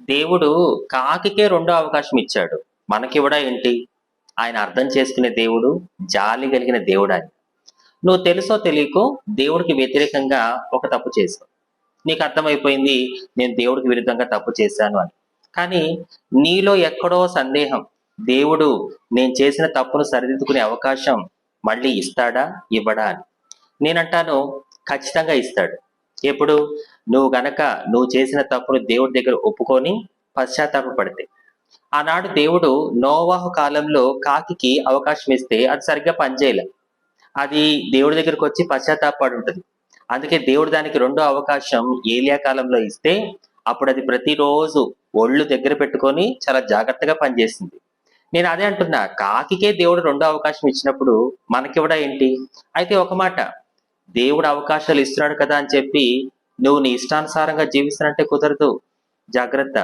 దేవుడు కాకికే రెండో అవకాశం ఇచ్చాడు. మనకివ్వడా ఏంటి? ఆయన అర్థం చేసుకునే దేవుడు జాలి కలిగిన దేవుడు ఆయన. నువ్వు తెలుసో తెలియకో దేవుడికి వ్యతిరేకంగా ఒక తప్పు చేశావు. నీకు అర్థమైపోయింది నేను దేవుడికి విరుద్ధంగా తప్పు చేశాను అని. కానీ నీలో ఎక్కడో సందేహం దేవుడు నేను చేసిన తప్పును సరిదిద్దుకునే అవకాశం మళ్ళీ ఇస్తాడా? ఇవ్వడా అని. నేనంటాను ఖచ్చితంగా ఇస్తాడు. ఎప్పుడు? నువ్వు గనక నువ్వు చేసిన తప్పును దేవుడి దగ్గర ఒప్పుకొని పశ్చాత్తాపడితే ఆనాడు దేవుడు నోవాహు కాలంలో కాకి అవకాశం ఇస్తే అది సరిగ్గా పనిచేయలే. అది దేవుడి దగ్గరకు వచ్చి పశ్చాత్తాపడి ఉంటుంది. అందుకే దేవుడు దానికి రెండో అవకాశం ఏలియా కాలంలో ఇస్తే అప్పుడు అది ప్రతిరోజు ఒళ్ళు దగ్గర పెట్టుకొని చాలా జాగ్రత్తగా పనిచేసింది నేను అదే అంటున్నా కాకికే దేవుడు రెండో అవకాశం ఇచ్చినప్పుడు మనకివ్వడా ఏంటి? అయితే ఒక మాట దేవుడు అవకాశాలు ఇస్తున్నాడు కదా అని చెప్పి నువ్వు నీ ఇష్టానుసారంగా జీవిస్తున్నట్టే కుదరదు. జాగ్రత్త.